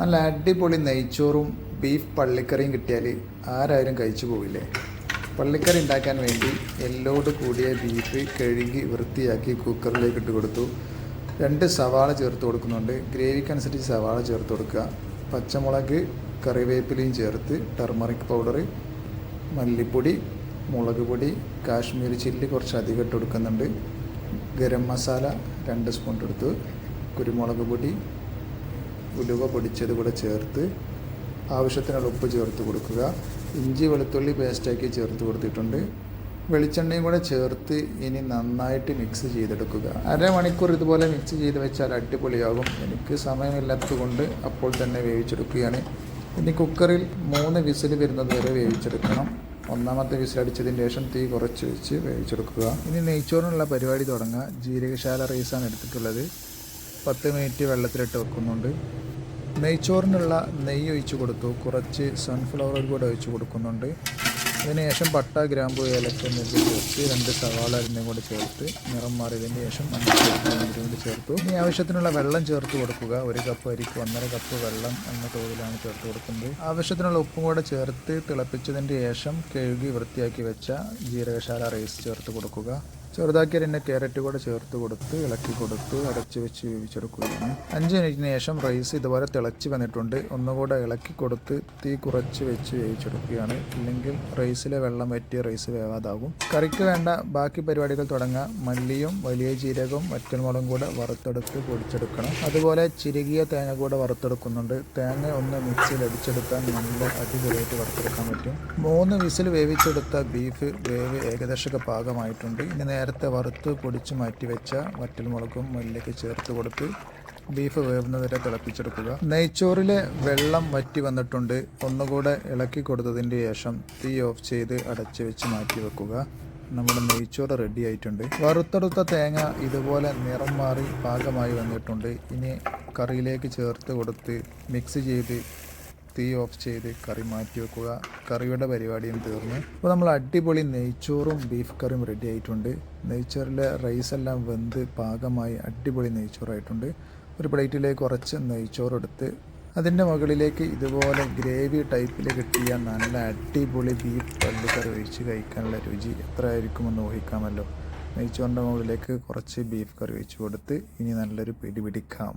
നല്ല അടിപൊളി നെയ്ച്ചോറും ബീഫ് പള്ളിക്കറിയും കിട്ടിയാൽ ആരായാലും കഴിച്ചു പോവില്ലേ? പള്ളിക്കറി ഉണ്ടാക്കാൻ വേണ്ടി എല്ലോട് കൂടിയ ബീഫ് കഴുകി വൃത്തിയാക്കി കുക്കറിലേക്ക് ഇട്ട് കൊടുത്തു. രണ്ട് സവാള ചേർത്ത് കൊടുക്കുന്നുണ്ട്. ഗ്രേവിക്കനുസരിച്ച് സവാള ചേർത്ത് കൊടുക്കുക. പച്ചമുളക് കറിവേപ്പിലയും ചേർത്ത് ടർമറിക് പൗഡർ മല്ലിപ്പൊടി മുളക് പൊടി കാശ്മീരി ചില്ലി കുറച്ച് അധികം ഇട്ട് കൊടുക്കുന്നുണ്ട്. ഗരം മസാല രണ്ട് സ്പൂൺ എടുത്തു കുരുമുളക് പൊടി ഉലുവ പൊടിച്ചത് കൂടെ ചേർത്ത് ആവശ്യത്തിനുള്ള ഉപ്പ് ചേർത്ത് കൊടുക്കുക. ഇഞ്ചി വെളുത്തുള്ളി പേസ്റ്റാക്കി ചേർത്ത് കൊടുത്തിട്ടുണ്ട്. വെളിച്ചെണ്ണയും കൂടെ ചേർത്ത് ഇനി നന്നായിട്ട് മിക്സ് ചെയ്തെടുക്കുക. അരമണിക്കൂർ ഇതുപോലെ മിക്സ് ചെയ്ത് വെച്ചാൽ അടിപൊളിയാകും. എനിക്ക് സമയമില്ലാത്തത് കൊണ്ട് അപ്പോൾ തന്നെ വേവിച്ചെടുക്കുകയാണ്. ഇനി കുക്കറിൽ മൂന്ന് വിസിൽ വരുന്നത് വരെ വേവിച്ചെടുക്കണം. ഒന്നാമത്തെ വിസിൽ അടിച്ചതിന് ശേഷം തീ കുറച്ച് വെച്ച് വേവിച്ചെടുക്കുക. ഇനി നെയ്ച്ചോറിനുള്ള പരിപാടി തുടങ്ങുക ജീരകശാല റൈസാണ് എടുത്തിട്ടുള്ളത്. പത്ത് മിനിറ്റ് വെള്ളത്തിലിട്ട് വെക്കുന്നുണ്ട്. നെയ്ച്ചോറിനുള്ള നെയ്യ് ഒഴിച്ച് കൊടുത്തു. കുറച്ച് സൺഫ്ലവർ ഓയിൽ കൂടെ ഒഴിച്ച് കൊടുക്കുന്നുണ്ട്. അതിനുശേഷം പട്ട ഗ്രാമ്പു ഏലക്ക എന്നിവ ചേർത്ത് രണ്ട് സവാള അരിഞ്ഞും കൂടി ചേർത്ത് നിറം മാറിയതിന് ശേഷം മഞ്ഞൾ കൂടി ചേർത്തു. ഇനി ആവശ്യത്തിനുള്ള വെള്ളം ചേർത്ത് കൊടുക്കുക. ഒരു കപ്പ് അരിക്ക് ഒന്നര കപ്പ് വെള്ളം എന്ന തോതിലാണ് ചേർത്ത് കൊടുക്കുന്നത്. ആവശ്യത്തിനുള്ള ഉപ്പും കൂടെ ചേർത്ത് തിളപ്പിച്ചതിന് ശേഷം കഴുകി വൃത്തിയാക്കി വെച്ച ജീരകശാല റൈസ് ചേർത്ത് കൊടുക്കുക. ചെറുതാക്കി അതിന്റെ ക്യാരറ്റ് കൂടെ ചേർത്ത് കൊടുത്ത് ഇളക്കി കൊടുത്ത് അടച്ചു വെച്ച് വേവിച്ചെടുക്കുകയാണ്. അഞ്ച് മിനിറ്റിന് ശേഷം റൈസ് ഇതുപോലെ തിളച്ച് വന്നിട്ടുണ്ട്. ഒന്നുകൂടെ ഇളക്കി കൊടുത്ത് തീ കുറച്ച് വെച്ച് വേവിച്ചെടുക്കുകയാണ്. ഇല്ലെങ്കിൽ റൈസിലെ വെള്ളം വറ്റി റൈസ് വേവാതാകും. കറിക്ക് വേണ്ട ബാക്കി പരിപാടികൾ തുടങ്ങാം. മല്ലിയും വലിയ ജീരകവും വറ്റൽമുളകും കൂടെ വറുത്തെടുത്ത് പൊടിച്ചെടുക്കണം. അതുപോലെ ചിരുകിയ തേങ്ങ കൂടെ വറുത്തെടുക്കുന്നുണ്ട്. തേങ്ങ ഒന്ന് മിക്സിയിൽ അടിച്ചെടുത്താൽ നല്ല അടിപൊളിയായിട്ട് വറുത്തെടുക്കാൻ പറ്റും. മൂന്ന് വിസിൽ വേവിച്ചെടുത്ത ബീഫ് വേവ് ഏകദേശമൊക്കെ പാകമായിട്ടുണ്ട്. ഇനി നേരത്തെ വറുത്ത് പൊടിച്ച് മാറ്റി വെച്ച വറ്റൽമുളകും മല്ലിയൊക്കെ ചേർത്ത് കൊടുത്ത് ബീഫ് വേവുന്നവരെ തിളപ്പിച്ചെടുക്കുക. നെയ്ച്ചോറിലെ വെള്ളം വറ്റി വന്നിട്ടുണ്ട്. ഒന്നുകൂടെ ഇളക്കി കൊടുത്തതിന് ശേഷം തീ ഓഫ് ചെയ്ത് അടച്ച് വെച്ച് മാറ്റി വെക്കുക നമ്മുടെ നെയ്ച്ചോറ് റെഡി ആയിട്ടുണ്ട്. വറുത്തെടുത്ത തേങ്ങ ഇതുപോലെ നിറം മാറി പാകമായി വന്നിട്ടുണ്ട്. ഇനി കറിയിലേക്ക് ചേർത്ത് കൊടുത്ത് മിക്സ് ചെയ്ത് തീ ഓഫ് ചെയ്ത് കറി മാറ്റി വെക്കുക. കറിയുടെ പരിപാടിയും തീർന്നു. അപ്പോൾ നമ്മൾ അടിപൊളി നെയ്ച്ചോറും ബീഫ് കറിയും റെഡി ആയിട്ടുണ്ട്. നെയ്ച്ചോറിലെ റൈസ് എല്ലാം വെന്ത് പാകമായി അടിപൊളി നെയ്ച്ചോറായിട്ടുണ്ട്. ഒരു പ്ലേറ്റിലേക്ക് കുറച്ച് നെയ്ച്ചോറ് എടുത്ത് അതിന്റെ മുകളിലേക്ക് ഇതുപോലെ ഗ്രേവി ടൈപ്പിൽ കിട്ടിയ നല്ല അടിപൊളി ബീഫ് കറി ഒഴിച്ച് കഴിക്കാനുള്ള രുചി എത്ര ആയിരിക്കുമെന്ന് ഊഹിക്കാമല്ലോ. നെയ്ച്ചോറിന്റെ മുകളിലേക്ക് കുറച്ച് ബീഫ് കറി ഒഴിച്ച് കൊടുത്ത് ഇനി നല്ലൊരു പിടി പിടിക്കാം.